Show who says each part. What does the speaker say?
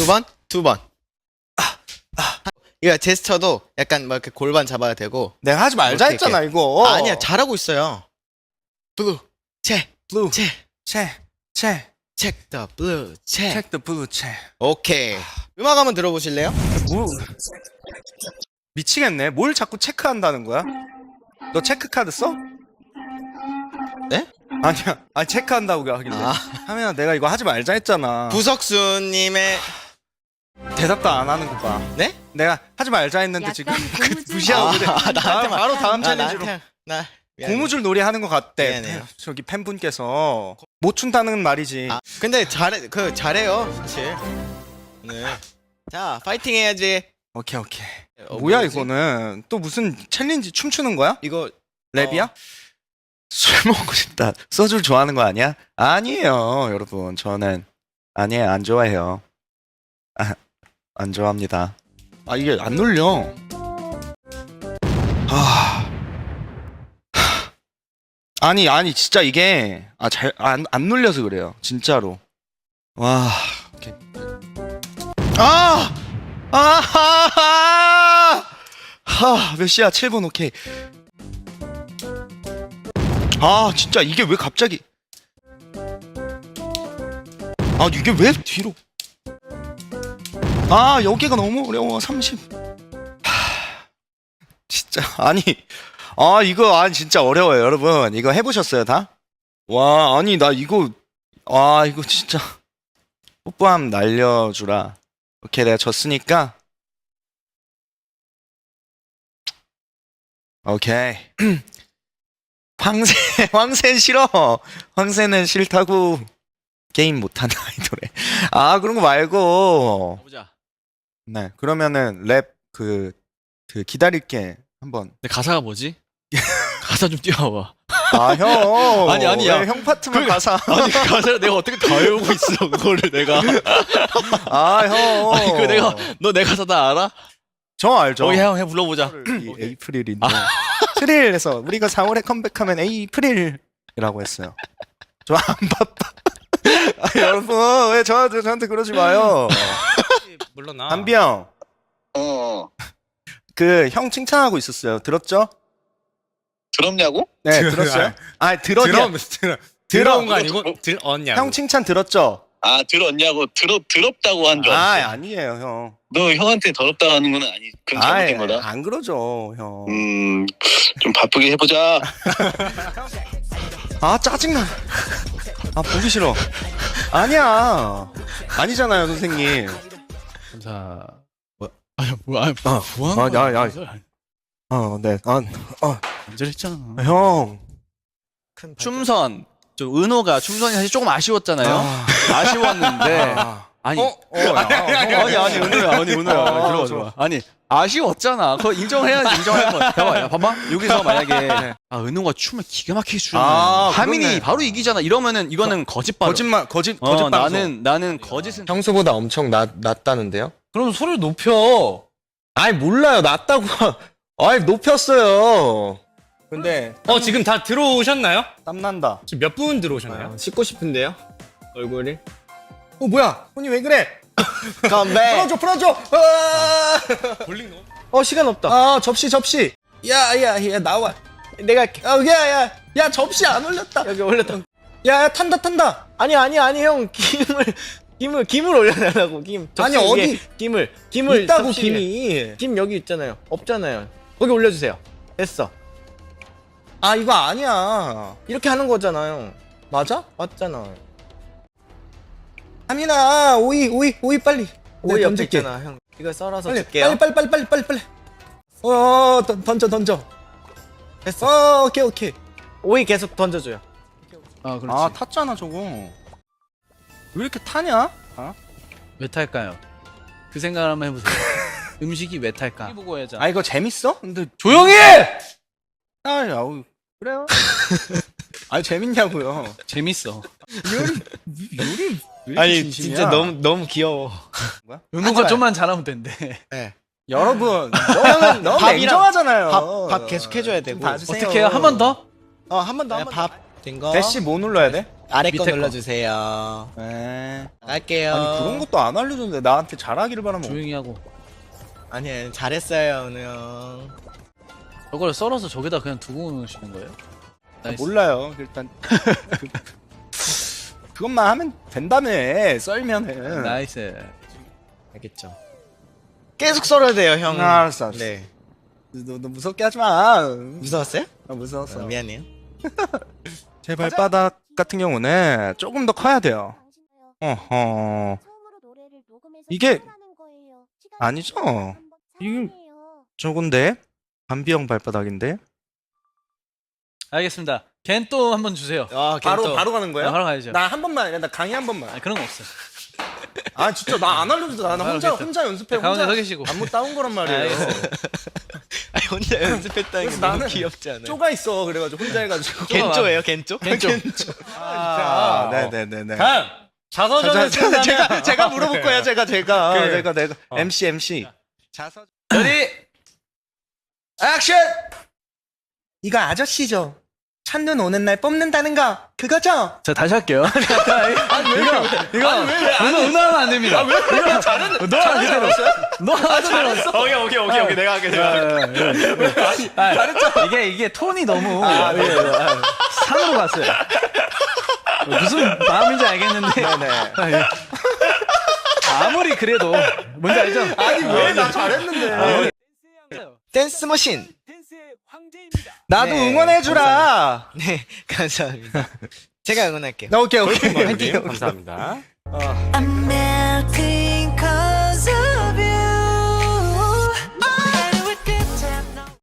Speaker 1: 두 번, 두 번. 이거 제스처도 약간 뭐 이렇게 골반 잡아야 되고.
Speaker 2: 내가 하지 말자
Speaker 1: 이렇게,
Speaker 2: 했잖아 이거.
Speaker 1: 아니야, 잘하고 있어요. 블루, 체,
Speaker 2: 블루,
Speaker 1: 체, 블루, 체.
Speaker 2: 체크 더 블루 채.
Speaker 1: 오케이. 음악 한번 들어보실래요?
Speaker 2: 뭐 미치겠네. 뭘 자꾸 체크한다는 거야? 너 체크 카드 써?
Speaker 1: 네?
Speaker 2: 아니야. 아 체크한다고 하길래.
Speaker 1: 아.
Speaker 2: 하면아 내가 이거 하지 말자 했잖아.
Speaker 1: 부석수님의
Speaker 2: 대답도 안 하는 거 봐.
Speaker 1: 네?
Speaker 2: 내가 하지 말자 했는데 지금
Speaker 3: 약간 고무줄
Speaker 2: 무시하고 그래.
Speaker 1: 아, 나한테만.
Speaker 2: 바로 다음
Speaker 1: 아,
Speaker 2: 챌린지로.
Speaker 1: 나한테- 나 미안해.
Speaker 2: 고무줄 놀이 하는 것 같대.
Speaker 1: 미안해요.
Speaker 2: 저기 팬분께서 못 춘다는 말이지.
Speaker 1: 아, 근데 잘해 그 잘해요 사실. 네. 자 파이팅 해야지.
Speaker 2: 오케이 오케이.
Speaker 1: 어,
Speaker 2: 뭐야
Speaker 1: 뭐지?
Speaker 2: 이거는 또 무슨 챌린지 춤추는 거야?
Speaker 1: 이거
Speaker 2: 랩이야?
Speaker 1: 어.
Speaker 2: 술 먹고 싶다. 소주를 좋아하는 거 아니야? 아니에요, 여러분. 저는 아니에요, 안 좋아해요. 아, 안 좋아합니다. 아 이게 안 눌려. 아, 하. 아니 아니 진짜 이게 아 잘 안 안 눌려서 그래요, 진짜로. 와, 오케이. 아, 아, 아, 하, 몇 시야? 7분 오케이. 아 진짜 이게 왜 갑자기 아 이게 왜 뒤로 아 여기가 너무 어려워. 30 하, 진짜. 아니 아 이거 아 진짜 어려워요 여러분. 이거 해보셨어요 다? 와 아니 나 이거 아 이거 진짜. 뽀뽀함 날려주라. 오케이 내가 졌으니까. 오케이. 황새 황새 싫어. 황새는 싫다고. 게임 못하는 아이돌에 아 그런 거 말고.
Speaker 4: 보자.
Speaker 2: 네 그러면은 랩 그 그 기다릴게 한번
Speaker 4: 근데 가사가 뭐지? 가사 좀 띄워봐.
Speaker 2: 아 형
Speaker 4: 아니, 아니야.
Speaker 2: 형 파트만
Speaker 4: 그-
Speaker 2: 가사
Speaker 4: 아니 가사를 내가 어떻게 다 외우고 있어 그거를 내가.
Speaker 2: 아 형
Speaker 4: 아니 그 내가 너 내 가사 다 알아?
Speaker 2: 저 알죠
Speaker 4: 어, 형, 해 불러보자.
Speaker 2: 이 에이프릴인데 프릴에서 우리가 4월에 컴백하면 에이프릴이라고 했어요 저 안 바빠 아, 여러분 왜 저한테 저한테 그러지 마요
Speaker 5: 물러나.
Speaker 2: 담비 형
Speaker 6: 어,
Speaker 2: 그 형 칭찬하고 있었어요. 들었죠?
Speaker 6: 부럽냐고?
Speaker 2: 네,
Speaker 5: 들-
Speaker 2: 들었어요. 아, 들었냐?
Speaker 5: 들어 들어 들어온 거 아니고 들었냐고.
Speaker 2: 형 칭찬 들었죠?
Speaker 6: 아, 들었냐고? 들어, 더럽다고 한줄 알았어.
Speaker 2: 아, 아니에요, 형.
Speaker 6: 너 형한테 더럽다고 하는 건 아니, 그건 잘못된
Speaker 2: 아,
Speaker 6: 거다.
Speaker 2: 안 그러죠, 형.
Speaker 6: 음, 좀 바쁘게 해보자.
Speaker 2: 아, 짜증나. 아, 보기 싫어. 아니야. 아니잖아요, 선생님.
Speaker 4: 감사. 뭐? 아니 뭐야? 아니,
Speaker 2: 아,
Speaker 4: 뭐
Speaker 2: 아,
Speaker 4: 하는
Speaker 2: 야,
Speaker 4: 거야?
Speaker 2: 야.
Speaker 4: 무슨
Speaker 2: 어, 네. 아,
Speaker 4: 간절했잖아.
Speaker 2: 형.
Speaker 4: 춤선. 좀 은호가 춤선이 사실 조금 아쉬웠잖아요.
Speaker 2: 아,
Speaker 4: 아쉬웠는데
Speaker 2: 아.
Speaker 4: 아니
Speaker 2: 어? 어, 야,
Speaker 4: 아니 아니 은호야 아니 은호야
Speaker 2: 아,
Speaker 4: 들어봐. 들어봐 아니 아쉬웠잖아 그거 인정해야지 인정할 거 봐봐 야 봐봐 여기서 만약에 아 은호가 춤을 기가 막히게 추잖아
Speaker 2: 아,
Speaker 4: 하민이
Speaker 2: 그렇네.
Speaker 4: 바로 이기잖아 이러면은 이거는 거짓 발
Speaker 2: 거짓말, 거짓,
Speaker 4: 어,
Speaker 2: 거짓 방송.
Speaker 4: 나는 나는 거짓은
Speaker 7: 평소보다 엄청 낮, 낮다는데요?
Speaker 5: 그럼 소리를 높여.
Speaker 7: 아이 몰라요 낮다고 아이 높였어요
Speaker 2: 근데
Speaker 5: 어 지금 다 들어오셨나요?
Speaker 2: 땀난다.
Speaker 5: 지금 몇 분 들어오셨나요?
Speaker 7: 씻고 싶은데요? 얼굴이
Speaker 2: 어, 뭐야? 손이 왜 그래?
Speaker 1: 컴백.
Speaker 2: 풀어줘, 풀어줘. 아!
Speaker 5: 볼링 너무
Speaker 7: 어 시간 없다.
Speaker 2: 아 접시 접시. 야야야 나와.
Speaker 7: 내가
Speaker 2: 야야야. 야 접시 안 올렸다.
Speaker 7: 여기 올렸다.
Speaker 2: 야, 야 탄다 탄다.
Speaker 7: 아니 아니 아니 형. 김을 김을 김을 올려달라고. 김.
Speaker 2: 아니,
Speaker 7: 접시
Speaker 2: 어디?
Speaker 7: 위에 김을 김을
Speaker 2: 있다고
Speaker 7: 접시 위에.
Speaker 2: 김이
Speaker 7: 김 여기 있잖아요. 없잖아요. 거기 올려주세요. 됐어.
Speaker 2: 아 이거 아니야.
Speaker 7: 이렇게 하는 거잖아요.
Speaker 2: 맞아?
Speaker 7: 맞잖아
Speaker 2: 하민아 오이 오이 오이 빨리.
Speaker 7: 오이
Speaker 2: 내가
Speaker 7: 옆에
Speaker 2: 던질게.
Speaker 7: 있잖아 형. 이거 썰어서
Speaker 2: 빨리
Speaker 7: 줄게요.
Speaker 2: 빨리 빨리 빨리 빨리 빨리. 어 던, 던져 던져.
Speaker 7: 됐어.
Speaker 2: 어 오케이 오케이.
Speaker 7: 오이 계속 던져줘요.
Speaker 4: 아 그렇지.
Speaker 2: 아 탔잖아 저거. 왜 이렇게 타냐?
Speaker 4: 왜 탈까요? 그 생각을 한번 해보세요. 음식이 왜 탈까? 보고
Speaker 2: 아 이거 재밌어? 근데
Speaker 4: 조용히 해!
Speaker 2: 아 야 우 그래요? 아니 재밌냐고요.
Speaker 4: 재밌어
Speaker 7: 아니 진짜 너무 너무 귀여워
Speaker 4: 은호가 좀만 잘하면 된대
Speaker 2: 여러분 너는 너무
Speaker 7: 밥이랑
Speaker 2: 냉정하잖아요
Speaker 7: 밥, 밥 계속 해줘야 되고
Speaker 2: 봐주세요.
Speaker 4: 어떻게 해요 한 번 더?
Speaker 7: 어 한 번 더 한 번 더.
Speaker 2: 밥
Speaker 7: 된 거
Speaker 2: 대시 뭐 눌러야 돼?
Speaker 1: 아래 거
Speaker 4: 밑에 거.
Speaker 1: 눌러주세요.
Speaker 2: 네.
Speaker 1: 갈게요.
Speaker 2: 아니 그런 것도 안 알려줬는데 나한테 잘하기를 바라면
Speaker 4: 조용히 하고
Speaker 1: 아니 잘했어요 은우 형.
Speaker 4: 저걸 썰어서 저기다 그냥 두고 놓으시는 거예요? 나이스.
Speaker 2: 몰라요 일단 그, 그것만 하면 된다며 썰면은
Speaker 4: 나이스.
Speaker 1: 알겠죠. 계속 썰어야 돼요 형.
Speaker 2: 아, 알았어, 알았어.
Speaker 1: 네.
Speaker 2: 너, 너 무섭게 하지 마
Speaker 1: 무서웠어요?
Speaker 2: 아, 무서웠어
Speaker 1: 어, 미안해요.
Speaker 2: 제 발바닥 같은 경우는 조금 더 커야 돼요 어허 이게 아니죠 이게 저건데 반비형 발바닥인데
Speaker 4: 알겠습니다. 걘또 한번 주세요.
Speaker 1: 아,
Speaker 2: 바로
Speaker 1: 겐토.
Speaker 2: 바로 가는 거예요?
Speaker 4: 아, 바로 가야죠.
Speaker 2: 나 한 번만 나 강의 한 번만
Speaker 4: 아, 그런 거 없어요.
Speaker 2: 아 진짜 나 안 알려줘도 나는 혼자
Speaker 4: 알겠다.
Speaker 2: 혼자 연습해
Speaker 4: 네, 가운데
Speaker 2: 혼자
Speaker 4: 서 계시고.
Speaker 2: 안무 따온 거란 말이에요
Speaker 4: 알겠어요.
Speaker 1: 아니, 혼자 연습했다는 게
Speaker 2: 그래서
Speaker 1: 너무
Speaker 2: 나는
Speaker 1: 귀엽지 않아요?
Speaker 2: 쪼가 있어 그래가지고 혼자 해가지고
Speaker 1: 겐조예요 겐조?
Speaker 4: 겐조.
Speaker 2: 아, 네네네네
Speaker 5: 다음 자서전을
Speaker 2: 자,
Speaker 5: 쓴다면
Speaker 2: 제가 제가 물어볼 거야 제가 제가
Speaker 5: 그래.
Speaker 2: 제가 내가
Speaker 5: 어.
Speaker 2: MC MC 자서
Speaker 4: 레디.
Speaker 2: 액션 이거 아저씨죠 첫눈 오는 날 뽑는다는 거 그거죠
Speaker 4: 자 다시 할게요. 이거 이거 은호 은호 하면 안 됩니다. 이거 잘했네. 너 하는 대로. 너 하는 대로.
Speaker 5: 오케이 오케이 오케이 오케이 내가 할게 내가 할게
Speaker 4: 잘했죠. 이게 이게 톤이 너무 예, 예, 아, 산으로 갔어요. 무슨 마음인지 알겠는데 아, 예. 아무리 그래도 뭔지 알죠?
Speaker 2: 아니 왜 나 잘했는데
Speaker 1: 댄스 머신.
Speaker 2: 나도
Speaker 1: 네.
Speaker 2: 응원해주라.
Speaker 1: 네 감사합니다. 제가 응원할게요.
Speaker 2: 나 오케이 오케이.
Speaker 5: 님 감사합니다.
Speaker 3: melting